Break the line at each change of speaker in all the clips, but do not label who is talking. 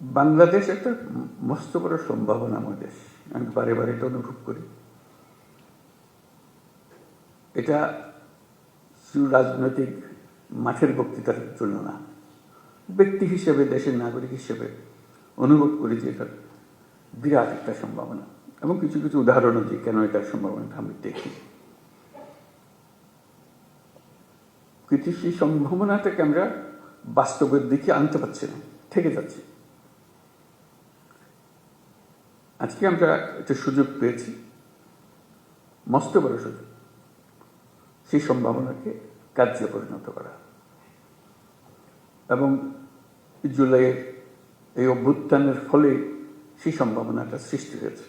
বাংলাদেশ একটা মস্ত বড় সম্ভাবনাময় দেশ। আমি বারে বারে এটা অনুভব করি। এটা শুধু রাজনৈতিক মাঠের বক্তৃতার জন্য না, ব্যক্তি হিসেবে, দেশের নাগরিক হিসেবে অনুভব করি যে এটা বিরাট একটা সম্ভাবনা। এবং কিছু কিছু উদাহরণও দিই কেন এটার সম্ভাবনাটা আমি দেখি। সেই সম্ভাবনাটাকে আমরা বাস্তবের দিকে আনতে পারছি না, থেকে যাচ্ছি। আজকে আমরা একটা সুযোগ পেয়েছি। মস্ত বড় সুযোগ। সেই সম্ভাবনাকে কার্যে পরিণত করা। এবং জুলাইয়ের এই অভ্যুত্থানের ফলে সেই সম্ভাবনাটা সৃষ্টি হয়েছে।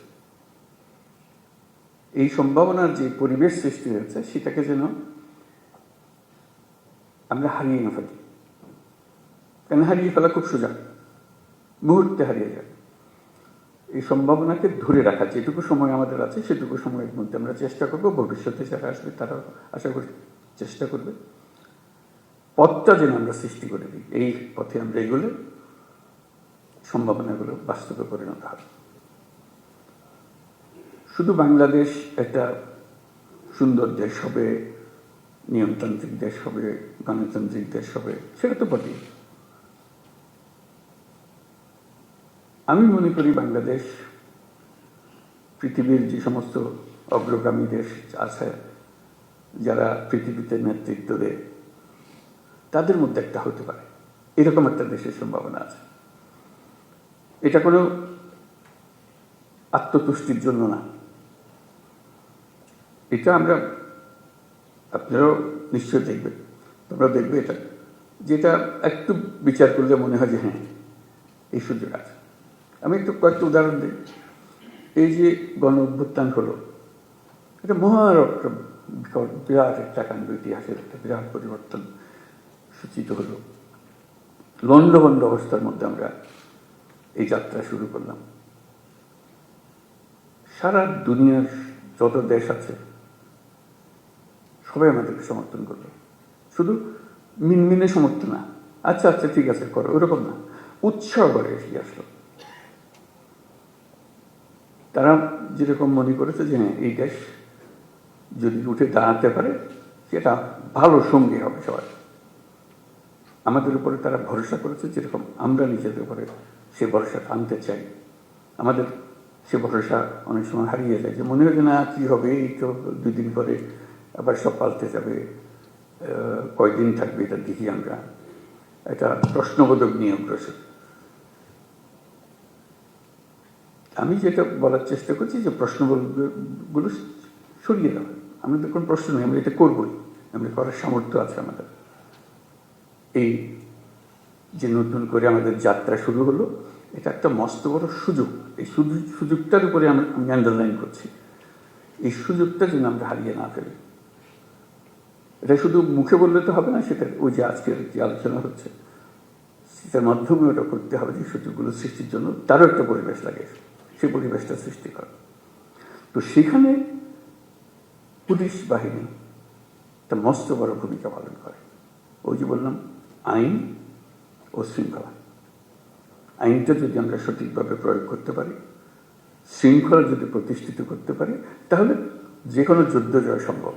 এই সম্ভাবনার যে পরিবেশ সৃষ্টি হয়েছে, সেটাকে যেন আমরা হারিয়ে না ফেলি। কেন হারিয়ে ফেলা খুব সোজা? মুহূর্তে হারিয়ে যায়। এই সম্ভাবনাকে ধরে রাখা যেটুকু সময় আমাদের আছে, সেটুকু সময়ের মধ্যে আমরা চেষ্টা করব। ভবিষ্যতে যারা আসবে তারা আশা করি চেষ্টা করবে। পথটা যেন আমরা সৃষ্টি করে দিই, এই পথে আমরা এগুলো সম্ভাবনাগুলো বাস্তবে পরিণত হবে। শুধু বাংলাদেশ একটা সুন্দর দেশ হবে, নিয়মতান্ত্রিক দেশ হবে, গণতান্ত্রিক দেশ হবে, সেটা তো বটেই। আমি মনে করি বাংলাদেশ, পৃথিবীর যে সমস্ত অগ্রগামী দেশ আছে, যারা পৃথিবীতে নেতৃত্ব দেয়, তাদের মধ্যে একটা হতে পারে। এরকম একটা দেশের সম্ভাবনা আছে। এটা কোনো আত্মতুষ্টির জন্য না। এটা আমরা, আপনারাও নিশ্চয় দেখবেন তোমরা দেখবে এটা। যেটা একটু বিচার করলে মনে হয় যে হ্যাঁ এই সুযোগ আছে। আমি একটু কয়েকটা উদাহরণ দিই। এই যে গণ অভ্যুত্থান হলো, এটা মহার একটা বিরাট একটা কাণ্ড, ইতিহাসের একটা বিরাট পরিবর্তন সূচিত হলো। লণ্ডভণ্ড অবস্থার মধ্যে আমরা এই যাত্রা শুরু করলাম। সারা দুনিয়ার যত দেশ আছে, সবাই আমাদেরকে সমর্থন করল। শুধু মিনমিনে সমর্থন না আচ্ছা আচ্ছা ঠিক আছে, করো, ওরকম না। উৎসাহ করে এসে আসলো। তারা যেরকম মনে করেছে যে হ্যাঁ এই দেশ যদি উঠে দাঁড়াতে পারে, সেটা ভালো সঙ্গী হবে সবাই। আমাদের উপরে তারা ভরসা করেছে, যেরকম আমরা নিজেদের উপরে সে ভরসা আনতে চাই। আমাদের সে ভরসা অনেক সময় হারিয়ে যায় যে মনে হয় যে না, কী হবে, এই তো দুই দিন পরে আবার সব পাল্টে যাবে কয়দিন থাকবে এটা দেখি আমরা। এটা প্রশ্নবোধক নিয়ে অগ্রসর আমি যেটা বলার চেষ্টা করছি যে প্রশ্নগুলো সরিয়ে দেওয়া। আমাদের কোনো প্রশ্ন নেই, আমরা এটা করবই। আমরা করার সামর্থ্য আছে আমাদের। এই যে নতুন করে আমাদের যাত্রা শুরু হলো, এটা একটা মস্ত বড় সুযোগ। এই সুযোগ, সুযোগটার উপরে আমরা, আমি আন্ডারলাইন করছি। এই সুযোগটা যেন আমরা হারিয়ে না ফেলি। এটা শুধু মুখে বললে তো হবে না, সেটা ওই যে আজকের যে আলোচনা হচ্ছে, সেটার মাধ্যমে ওটা করতে হবে যে সুযোগগুলো সৃষ্টির জন্য তারও একটা পরিবেশ লাগে সেই পরিবেশটা সৃষ্টি করে। তো সেখানে পুলিশ বাহিনী একটা মস্ত বড় ভূমিকা পালন করে। ওই যে বললাম, আইন ও শৃঙ্খলা। আইনটা যদি আমরা সঠিকভাবে প্রয়োগ করতে পারি, শৃঙ্খলা যদি প্রতিষ্ঠিত করতে পারি, তাহলে যে কোনো যুদ্ধ জয় সম্ভব।